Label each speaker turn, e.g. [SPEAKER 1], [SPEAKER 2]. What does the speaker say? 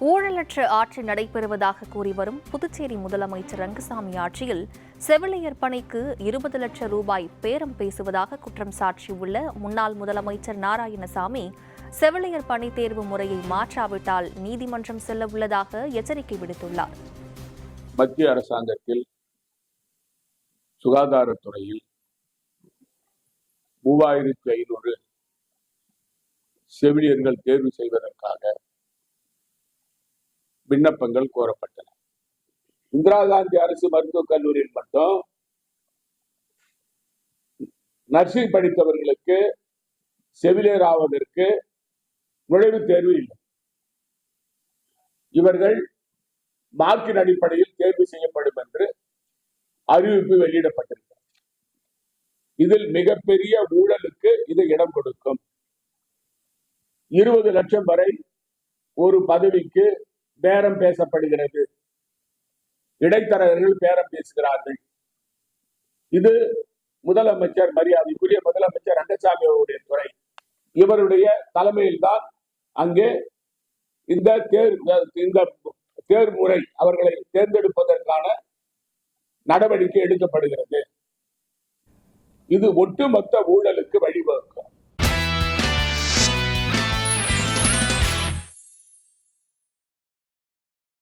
[SPEAKER 1] ஊழலற்ற ஆட்சி நடைபெறுவதாக கூறி வரும் புதுச்சேரி முதலமைச்சர் ரங்கசாமி ஆட்சியில் செவிலியர் பணிக்கு இருபது லட்சம் ரூபாய் பேரம் பேசுவதாக குற்றம் சாட்டியுள்ள முன்னாள் முதலமைச்சர் நாராயணசாமி செவிலியர் பணி தேர்வு முறையை மாற்றாவிட்டால் நீதிமன்றம் செல்ல உள்ளதாக எச்சரிக்கை விடுத்துள்ளார்.
[SPEAKER 2] மத்திய அரசாங்கத்தில் சுகாதாரத்துறையில் மூவாயிரத்தி ஐநூறு செவிலியர்கள் தேர்வு செய்வதற்காக விண்ணப்பங்கள் கோரப்பட்டன. இந்திரா காந்தி அரசு மருத்துவக் கல்லூரியில் மட்டும் நர்சிங் படித்தவர்களுக்கு செவிலியர் ஆவதற்கு நுழைவுத் தேர்வு இல்லை. இவர்கள் மார்க்கின் அடிப்படையில் தேர்வு செய்யப்படும் என்று அறிவிப்பு வெளியிடப்பட்டிருக்கிறது. இதில் மிகப்பெரிய ஊழலுக்கு இது இடம் கொடுக்கும். இருபது லட்சம் வரை ஒரு பதவிக்கு பேரம் பேசப்படுகிறது. இடைத்தரகர்கள் பேரம் பேசுகிறார்கள். இது முதலமைச்சர் மரியாதைக்குரிய முதலமைச்சர் ரங்கசாமி அவருடைய துறை. இவருடைய தலைமையில்தான் அங்கே இந்த தேர் இந்த தேர்முறை அவர்களை தேர்ந்தெடுப்பதற்கான நடவடிக்கை எடுக்கப்படுகிறது. இது ஒட்டுமொத்த ஊழலுக்கு வழிவகுக்கும்.